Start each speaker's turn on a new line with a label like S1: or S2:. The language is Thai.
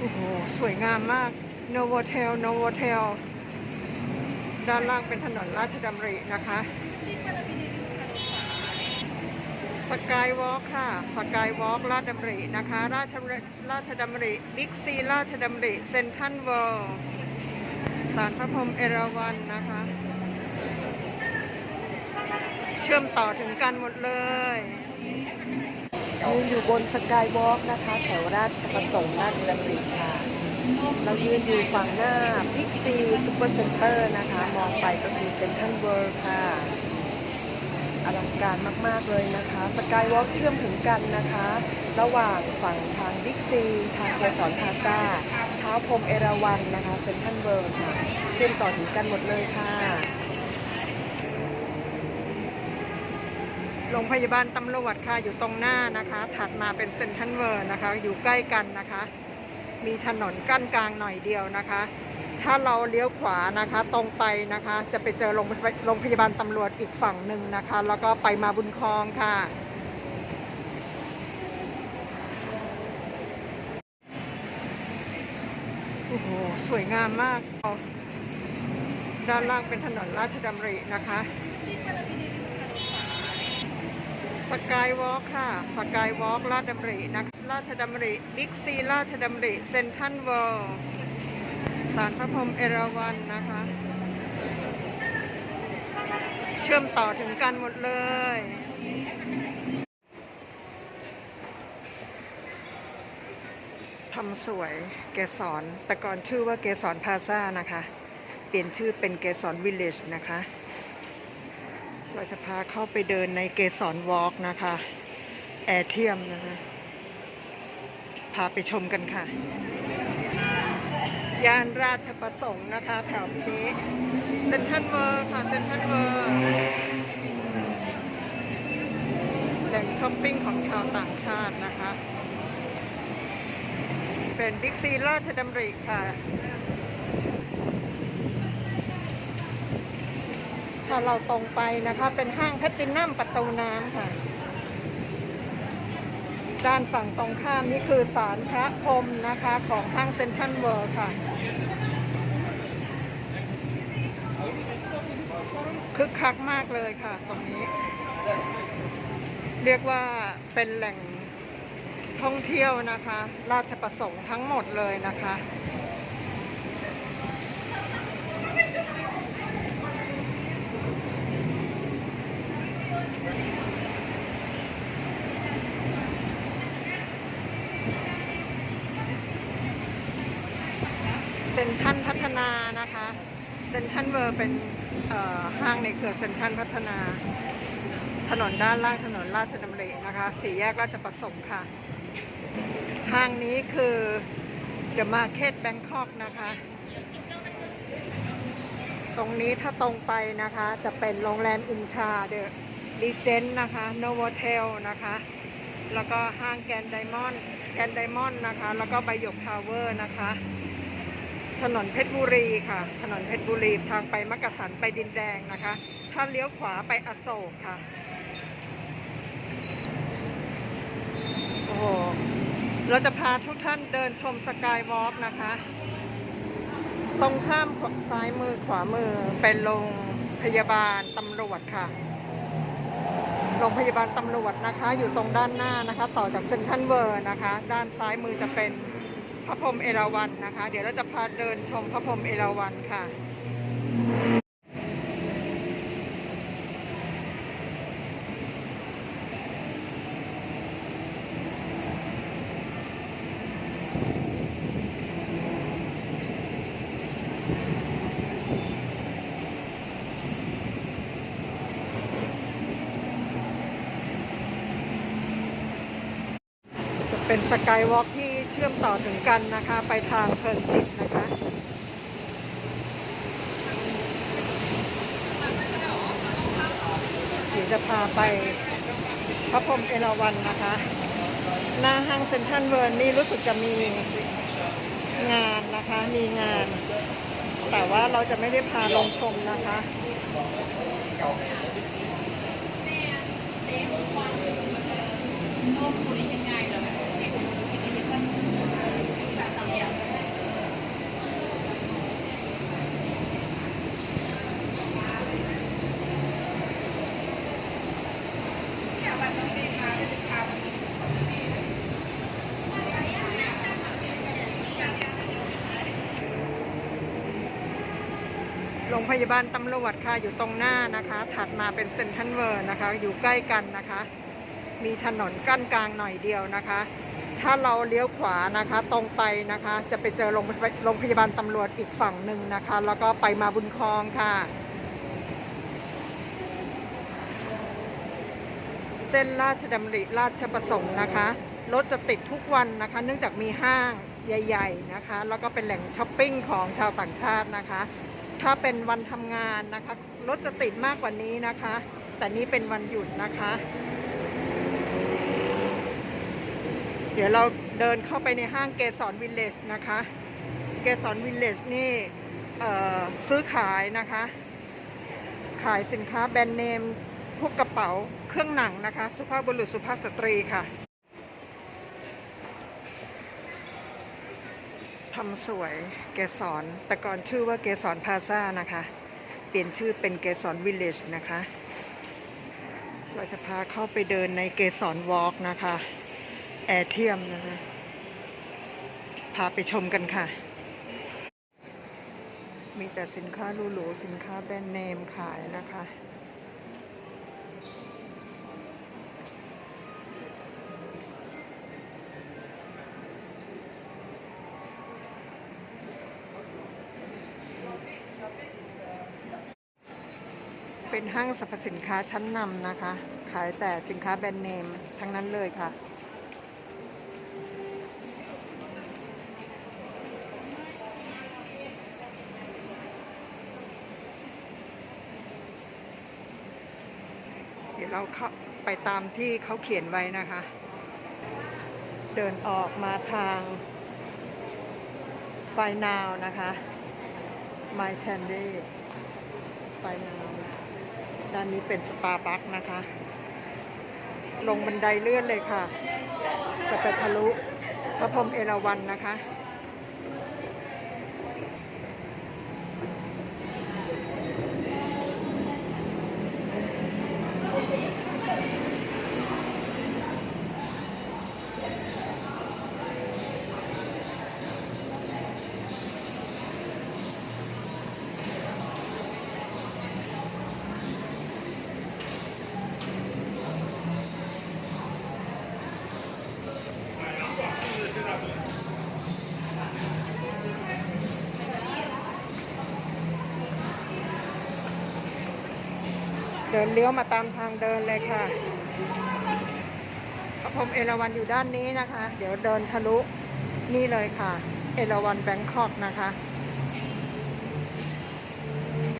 S1: โอ้โห สวยงามมากโนโวเทลโนโวเทลด้านล่างเป็นถนนราชดำรินะคะ สกายวอล์กค่ะ สกายวอล์กราชดำรินะคะ ราชดำริราชดำริบิ๊กซีราชดำริเซนทันเวิลด์สารพระพรหมเอราวัณนะคะ เชื่อมต่อถึงกันหมดเลย ยืนอยู่บนสกายวอล์กนะคะ แถวราชประสงค์ราชดำริค่ะ เรายืนอยู่ฝั่งหน้าบิ๊กซีซูเปอร์เซ็นเตอร์นะคะ มองไปก็คือเซ็นทรัลเวิลด์ค่ะ อลังการมากๆเลยนะคะ สกายวอล์กเชื่อมถึงกันนะคะ ระหว่างฝั่งทางบิ๊กซีทางเกสรพาซ่าเท้าพรมเอราวันนะคะเซ็นทรัลเวิลด์ค่ะ เชื่อมต่อถึงกันหมดเลยค่ะ โรงพยาบาลตำรวจค่ะอยู่ตรงหน้านะคะ ถัดมาเป็นเซ็นทรัลเวิลด์นะคะ อยู่ใกล้กันนะคะ มีถนนกั้นกลางหน่อยเดียวนะคะ ถ้าเราเลี้ยวขวานะคะ ตรงไปนะคะ จะไปเจอโรงโรงพยาบาลตำรวจอีกฝั่งหนึ่งนะคะ แล้วก็ไปมาบุญคลองค่ะโอ้โหสวยงามมากด้านล่างเป็นถนนราชดำรินะคะ สกายวอล์กค่ะ สกายวอล์กราชดำรินะคะราชดำริบิ๊กซีราชดำริเซนทันเวิลด์สารพระพรมเอราวัณนะคะ เชื่อมต่อถึงกันหมดเลย ทำสวยเกสรแต่ก่อนชื่อว่าเกสรพาซ่านะคะ เปลี่ยนชื่อเป็นเกสรวิลเลจนะคะ เราจะพาเข้าไปเดินในเกสรวอล์กนะคะ แอร์เทียมนะคะ พาไปชมกันค่ะ ย่านราชประสงค์นะคะ แถวนี้เซ็นทรัลเวิร์ค่ะเซ็นทรัลเวิร์แหล่งช้อปปิ้งของชาวต่างชาตินะคะ เป็นบิ๊กซีราชดำริค่ะ ถ้าเราตรงไปนะคะ เป็นห้างแพตตินัมประตูน้ำค่ะ ด้านฝั่งตรงข้ามนี่คือศาลพระพรมนะคะของห้างเซ็นทรัลเวิลด์ค่ะคึกคักมากเลยค่ะตรงนี้ เรียกว่าเป็นแหล่งท่องเที่ยวนะคะ ราชประสงค์ทั้งหมดเลยนะคะ เซ็นทรันพั ฒนานะคะเซ็นทรันเวอร์เป็นห้างในเครือเซ็นทรันพัฒนา ถนนด้านล่างถนนราชดำรินะคะสี่แยกราชประสงค์ค่ะ ห้างนี้คือ The Market Bangkok นะคะ ตรงนี้ถ้าตรงไปนะคะ จะเป็นโรงแรมอินทราเดอะรีเจนนะคะโนโวเทลนะคะ แล้วก็ห้างแกนไดมอนด์แกนไดมอนด์นะคะ แล้วก็ใบหยกทาวเวอร์นะคะ ถนนเพชรบุรีค่ะ ถนนเพชรบุรีทางไปมักกะสันไปดินแดงนะคะ ถ้าเลี้ยวขวาไปอโศกค่ะ โอ้โห เราจะพาทุกท่านเดินชมสกายวอล์กนะคะ ตรงข้ามซ้ายมือขวามือเป็นโรงพยาบาลตำรวจค่ะ โรงพยาบาลตำรวจนะคะ อยู่ตรงด้านหน้านะคะ ต่อจากเซ็นทรัลเวิร์นะคะ ด้านซ้ายมือจะเป็น พระพรหมเอราวัณนะคะ เดี๋ยวเราจะพาเดินชมพระพรหมเอราวัณค่ะจะเป็นสกายวอล์กที่ ชื่อมต่อถึงกันนะคะ ไปทางเพลินจิตนะคะเดี๋ยวจะพาไปพระพรหมเอราวัณนะคะ หน้าห้างเซ็นทรัลเวิร์นี่รู้สึกจะมีงานนะคะ มีงาน แต่ว่าเราจะไม่ได้พาลงชมนะคะ
S2: โน้มคุยยังไงเหรอที่ผมคิดว่า
S1: รงพยาบาลตำรวจค่ะอยู่ตรงหน้านะคะ ถัดมาเป็นเซนทรัลเวิร์นะคะ อยู่ใกล้กันนะคะ มีถนนกั้นกลางหน่อยเดียวนะคะ ถ้าเราเลี้ยวขวานะคะ ตรงไปนะคะ จะไปเจอโรงโรงพยาบาลตำรวจอีกฝั่งหนึ่งนะคะ แล้วก็ไปมาบุญคลองค่ะ เส้นราชดำริราชประสงค์นะคะรถจะติดทุกวันนะคะ เนื่องจากมีห้างใหญ่ ๆ นะคะ แล้วก็เป็นแหล่งช้อปปิ้งของชาวต่างชาตินะคะ ถ้าเป็นวันทำงานนะคะรถจะติดมากกว่านี้นะคะ แต่นี้เป็นวันหยุดนะคะ เดี๋ยวเราเดินเข้าไปในห้างเกสรวิลเลจนะคะ เกสรวิลเลจนี่ซื้อขายนะคะ ขายสินค้าแบรนด์เนม พวกกระเป๋าเครื่องหนังนะคะ สุภาพบุรุษสุภาพสตรีค่ะ ทำสวยเกสรแต่ก่อนชื่อว่าเกสรพาซ่านะคะ เปลี่ยนชื่อเป็นเกสรวิลเลจนะคะ เราจะพาเข้าไปเดินในเกสรวอล์กนะคะ แอร์เทียมนะคะ พาไปชมกันค่ะ มีแต่สินค้าหรูๆสินค้าแบรนด์เนมขายนะคะ เป็นห้างสรรพสินค้าชั้นนำนะคะ ขายแต่สินค้าแบรนด์เนมทั้งนั้นเลยค่ะ เดี๋ยวเราเข้าไปตามที่เขาเขียนไว้นะคะ เดินออกมาทางไฟนาวนะคะ My Chandy ไฟนาว ด้านนี้เป็นสปาร์บัคนะคะ ลงบันไดเลื่อนเลยค่ะ จะไปทะลุพระพรหมเอราวัณนะคะ เดินเลี้ยวมาตามทางเดินเลยค่ะพระพรมเอราวัณอยู่ด้านนี้นะคะ เดี๋ยวเดินทะลุนี่เลยค่ะ เอราวัณแบงคอกนะคะ